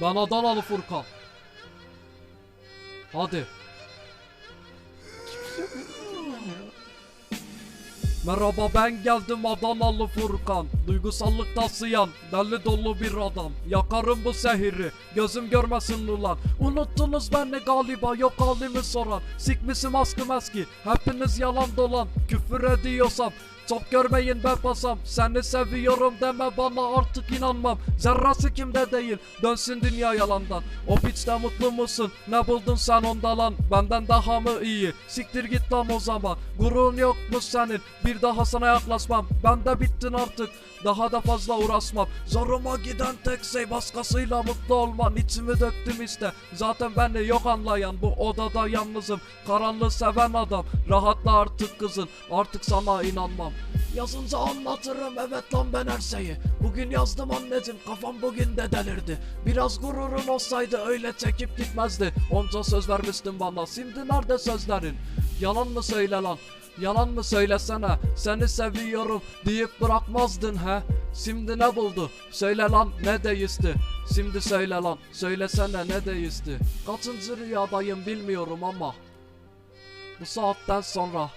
Ben Adanalı Furkan. Hadi. Merhaba ben geldim Adanalı Furkan Duygusallıkta sıyan deli dolu bir adam. Yakarım bu sehiri gözüm görmesin ulan. Unuttunuz beni galiba. Yok halimi soran. Sikmisi maskı meski hepiniz yalan dolan. Küfür ediyorsam. Çok görmeyin be pasam. Seni seviyorum deme bana artık inanmam. Zerrası kimde değil. Dönsün dünya yalandan. O piçte mutlu musun? Ne buldun sen onda lan? Benden daha mı iyi? Siktir git lan o zaman. Gururun yok mu senin. Bir daha sana yaklaşmam. Ben de bittin artık daha da fazla uğraşmam. Zoruma giden tek şey başkasıyla mutlu olman. İçimi döktüm işte. Zaten beni yok anlayan Bu odada yalnızım. Karanlığı seven adam. Rahatla artık kızın. Artık sana inanmam. Yazınca anlatırım. Evet lan ben her şeyi. Bugün yazdım anneciğim. Kafam bugün de delirdi. Biraz gururun olsaydı öyle çekip gitmezdi. Onca söz vermiştin bana. Şimdi nerede sözlerin Yalan mı söyle lan? Yalan mı söylesene? Seni seviyorum deyip bırakmazdın he? Şimdi ne buldu? Söyle lan ne değişti Şimdi söyle lan söylesene ne değişti Kaçıncı rüyadayım bilmiyorum ama Bu saatten sonra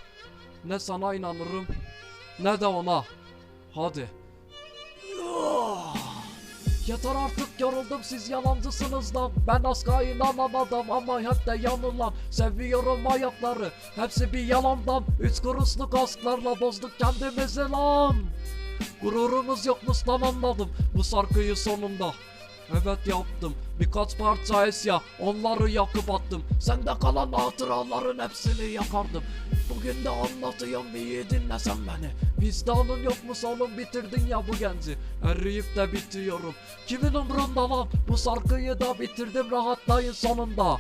ne sana inanırım ne de ona. Hadi Yeter artık yoruldum siz yalancısınız lan. Ben asla inanan adam ama hep de yanılan. Seviyorum hayatları hepsi bir yalandan. Üç kuruşluk asklarla bozduk kendimizi lan. Gururumuz yokmuş lan anladım bu şarkıyı sonunda. Evet yaptım birkaç parça esya onları yakıp attım. Sende kalan hatıraların hepsini yakardım Bugün de anlatıyorum iyi dinlesen beni. Vicdanın yokmuş oğlum bitirdin ya bu genci. Eriyip de bitiyorum. Kimin umrunda lan? Bu şarkıyı da bitirdim rahatlayın sonunda